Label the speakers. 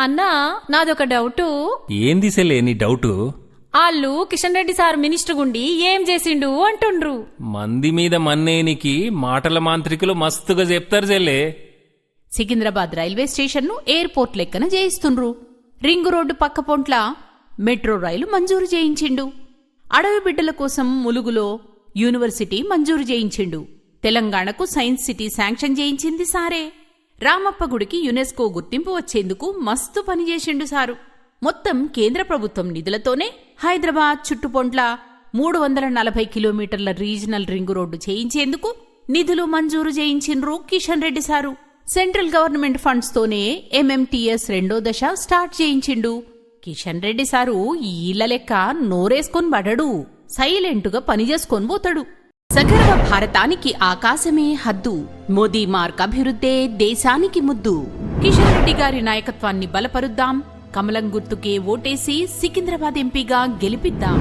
Speaker 1: అన్నా నాదొక డౌటు.
Speaker 2: ఏంది సెలే నీ డౌటు?
Speaker 1: ఆళ్ళు కిషన్ రెడ్డి సార్ మినిస్టర్ గుండి ఏం చేసిండు అంటుండ్రు.
Speaker 2: మంది మీద మన్నేనికి మాటల మాంత్రికులు మస్తుగా చెప్తారు చెల్లే
Speaker 3: సికింద్రాబాద్ రైల్వే స్టేషన్ను ఎయిర్పోర్ట్ లెక్కన చేయిస్తుండ్రు రింగు రోడ్డు పక్క పొంట్ల మెట్రో రైలు మంజూరు చేయించిండు. అడవి బిడ్డల కోసం ములుగులో యూనివర్సిటీ మంజూరు చేయించిండు. తెలంగాణకు సైన్స్ సిటీ శాంక్షన్ చేయించింది సారే. రామప్ప గుడికి యునెస్కో గుర్తింపు వచ్చేందుకు మస్తు పనిచేసిండు సారు. మొత్తం కేంద్ర ప్రభుత్వం నిధులతోనే హైదరాబాద్ చుట్టుపొంట్ల మూడు వందల నలభై కిలోమీటర్ల రీజనల్ రింగు రోడ్డు చేయించేందుకు నిధులు మంజూరు చేయించిండ్రు Kishan Reddy sir. Central government funds తోనే ఎంఎంటీఎస్ రెండో దశ స్టార్ట్ చేయించిండు. కిషన్ రెడ్డి సారు ఈళ్ళ లెక్క నోరేసుకొని పడడు. సైలెంటుగా పనిచేసుకొని పోతాడు. సగర్వ భారతానికి ఆకాశమే హద్దు. మోదీ మార్క్ అభివృద్ధే దేశానికి ముద్దు. కిషన్ రెడ్డి గారి నాయకత్వాన్ని బలపరుద్దాం. కమలం గుర్తుకే ఓటేసి సికింద్రాబాద్ ఎంపీగా గెలిపిద్దాం.